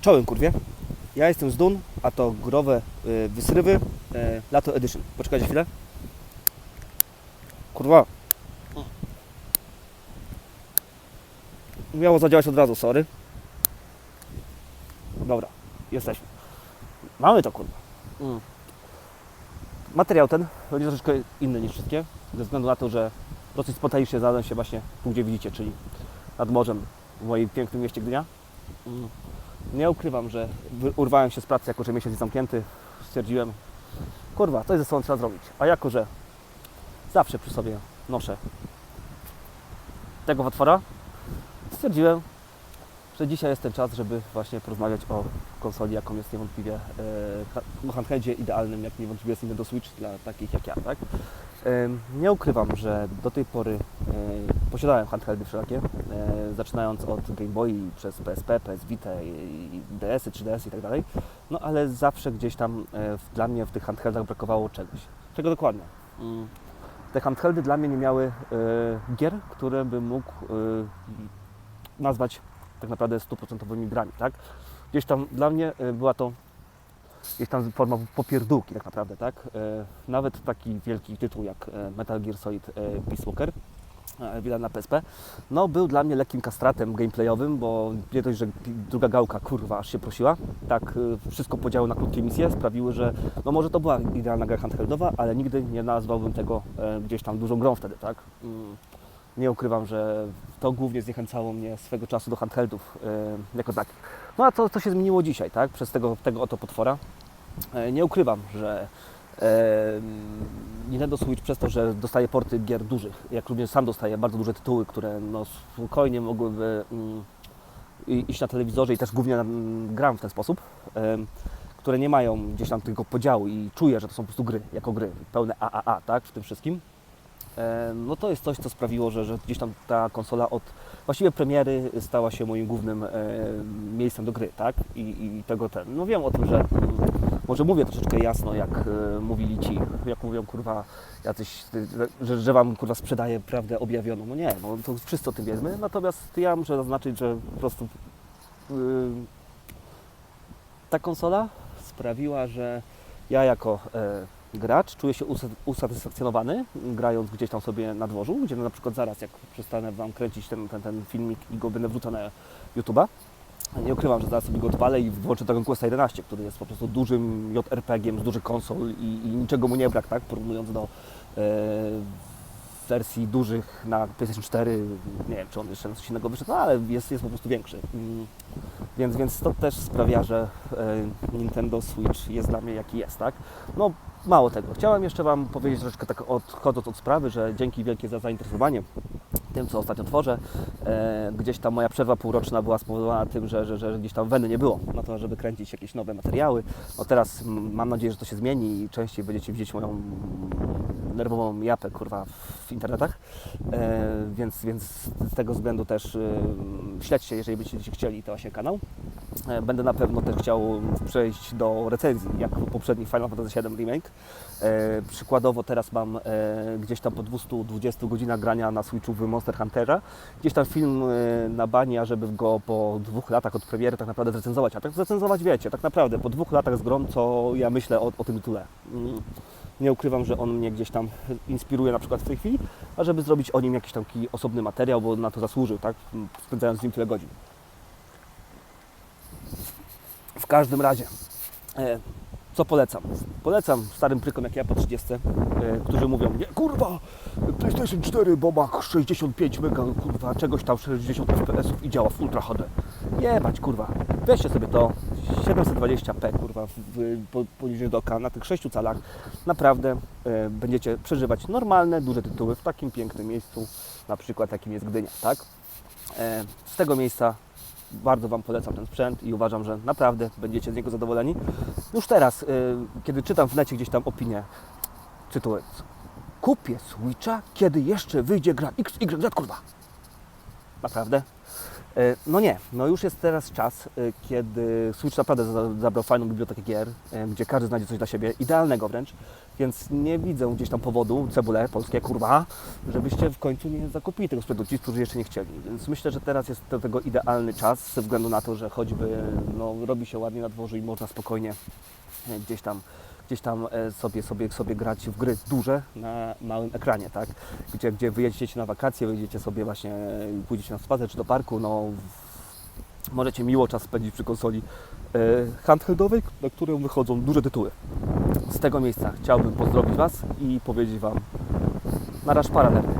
Czołem kurwie. Ja jestem z Dun, a to growe y, wysrywy y, Lato Edition. Poczekajcie chwilę. Kurwa. Miało zadziałać od razu, sorry. Dobra, jesteśmy. Mamy to kurwa. Mm. Materiał ten będzie troszeczkę inny niż wszystkie, ze względu na to, że dosyć spontanicznie znalazłem się właśnie tu, gdzie widzicie, czyli nad morzem w moim pięknym mieście Gdynia. Mm. Nie ukrywam, że urwałem się z pracy, jako że miesiąc jest zamknięty. Stwierdziłem, kurwa, coś ze sobą trzeba zrobić. A jako, że zawsze przy sobie noszę tego watwora, stwierdziłem, że dzisiaj jest ten czas, żeby właśnie porozmawiać o konsoli, jaką jest niewątpliwie e, o handheldzie idealnym, jak niewątpliwie jest Nintendo Switch dla takich jak ja, tak? Nie ukrywam, że do tej pory e, posiadałem handheldy wszelakie, e, zaczynając od Game Boy przez PSP, PS Vita, i- DS-y, 3DS i tak dalej. No ale zawsze gdzieś tam e, w- dla mnie w tych handheldach brakowało czegoś. Czego dokładnie? Mm. Te handheldy dla mnie nie miały e, gier, które bym mógł e, nazwać tak naprawdę stuprocentowymi grami, tak? Gdzieś tam dla mnie e, była to gdzieś tam forma popierdółki tak naprawdę, tak? E, Nawet taki wielki tytuł jak e, Metal Gear Solid e, Peace Walker, e, wydany na PSP, no był dla mnie lekkim kastratem gameplayowym, bo nie dość, że druga gałka, kurwa, aż się prosiła, tak e, wszystko podziały na krótkie misje sprawiły, że no może to była idealna gra handheldowa, ale nigdy nie nazwałbym tego e, gdzieś tam dużą grą wtedy, tak? Mm, Nie ukrywam, że to głównie zniechęcało mnie swego czasu do handheldów jako takich. No a to, to się zmieniło dzisiaj, tak? Przez tego, tego oto potwora. Nie ukrywam, że Nintendo Switch przez to, że dostaje porty gier dużych, jak również sam dostaje bardzo duże tytuły, które no, spokojnie mogłyby mm, iść na telewizorze i też głównie mm, gram w ten sposób, które nie mają gdzieś tam tego podziału i czuję, że to są po prostu gry, jako gry, pełne AAA, tak, w tym wszystkim. No to jest coś, co sprawiło, że, że gdzieś tam ta konsola od właściwie premiery stała się moim głównym miejscem do gry, tak? I, I tego ten. No wiem o tym, że może mówię troszeczkę jasno, jak e, mówili ci, jak mówią kurwa jacyś, że, że wam kurwa sprzedaję prawdę objawioną. No nie, no to wszyscy o tym wiemy. Natomiast ja muszę zaznaczyć, że po prostu ta konsola sprawiła, że ja jako e, gracz czuję się usa- usatysfakcjonowany, grając gdzieś tam sobie na dworzu, gdzie na przykład zaraz, jak przestanę Wam kręcić ten, ten, ten filmik i go będę wrzucał na YouTube'a, nie ukrywam, że zaraz sobie go odpalę i włączę Dragon Quest 11, który jest po prostu dużym JRPG-iem z dużych konsol i, i niczego mu nie brak, tak? Porównując do e, wersji dużych na PlayStation 4, nie wiem, czy on jeszcze na coś innego wyszedł, no, ale jest, jest po prostu większy. Więc, więc to też sprawia, że e, Nintendo Switch jest dla mnie jaki jest, tak? No mało tego. Chciałem jeszcze Wam powiedzieć troszeczkę tak odchodząc od sprawy, że dzięki wielkie za zainteresowanie tym, co ostatnio tworzę. E, gdzieś tam moja przerwa półroczna była spowodowana tym, że, że, że gdzieś tam weny nie było na to, żeby kręcić jakieś nowe materiały. No teraz mam nadzieję, że to się zmieni i częściej będziecie widzieć moją nerwową japę, kurwa, w internetach. E, więc, więc z tego względu też y, śledźcie, jeżeli będziecie chcieli, to właśnie kanał. E, Będę na pewno też chciał przejść do recenzji, jak poprzedni Final Fantasy VII Remake. E, przykładowo teraz mam e, gdzieś tam po 220 godzinach grania na Switchu w Monster Huntera. Gdzieś tam film na bani, żeby go po dwóch latach od premiery tak naprawdę zrecenzować. A tak zrecenzować wiecie, tak naprawdę po dwóch latach z grą, co ja myślę o, o tym tytule. Mm. Nie ukrywam, że on mnie gdzieś tam inspiruje na przykład w tej chwili, a żeby zrobić o nim jakiś taki osobny materiał, bo na to zasłużył, tak? Spędzając z nim tyle godzin. W każdym razie, e, co polecam? Polecam starym prykom jak ja po 30, e, którzy mówią, nie kurwa, PlayStation 4, bo ma 65 mega, kurwa, czegoś tam 60 fps i działa w Ultra HD. Jebać, kurwa. Weźcie sobie to 720p, kurwa, poniżej do oka, na tych 6 calach. Naprawdę e, będziecie przeżywać normalne, duże tytuły w takim pięknym miejscu, na przykład jakim jest Gdynia, tak? E, z tego miejsca bardzo Wam polecam ten sprzęt i uważam, że naprawdę będziecie z niego zadowoleni. Już teraz, y, kiedy czytam w necie gdzieś tam opinie, czytuję, kupię Switcha, kiedy jeszcze wyjdzie gra XYZ, kurwa. Naprawdę. E, No nie, no już jest teraz czas, e, kiedy Switch naprawdę za- zabrał fajną bibliotekę gier, e, gdzie każdy znajdzie coś dla siebie, idealnego wręcz, więc nie widzę gdzieś tam powodu, cebule polskie, kurwa, żebyście w końcu nie zakupili tego sprzętu, ci, którzy jeszcze nie chcieli. Więc myślę, że teraz jest do tego idealny czas, ze względu na to, że choćby no, robi się ładnie na dworze i można spokojnie gdzieś tam gdzieś tam e, sobie, sobie, sobie grać w gry duże na małym ekranie, tak? Gdzie, gdzie wyjedziecie na wakacje, wyjedziecie sobie właśnie, pójdziecie na spacer czy do parku, no możecie miło czas spędzić przy konsoli e, handheldowej, na którą wychodzą duże tytuły. Z tego miejsca chciałbym pozdrowić Was i powiedzieć Wam na paranerdy.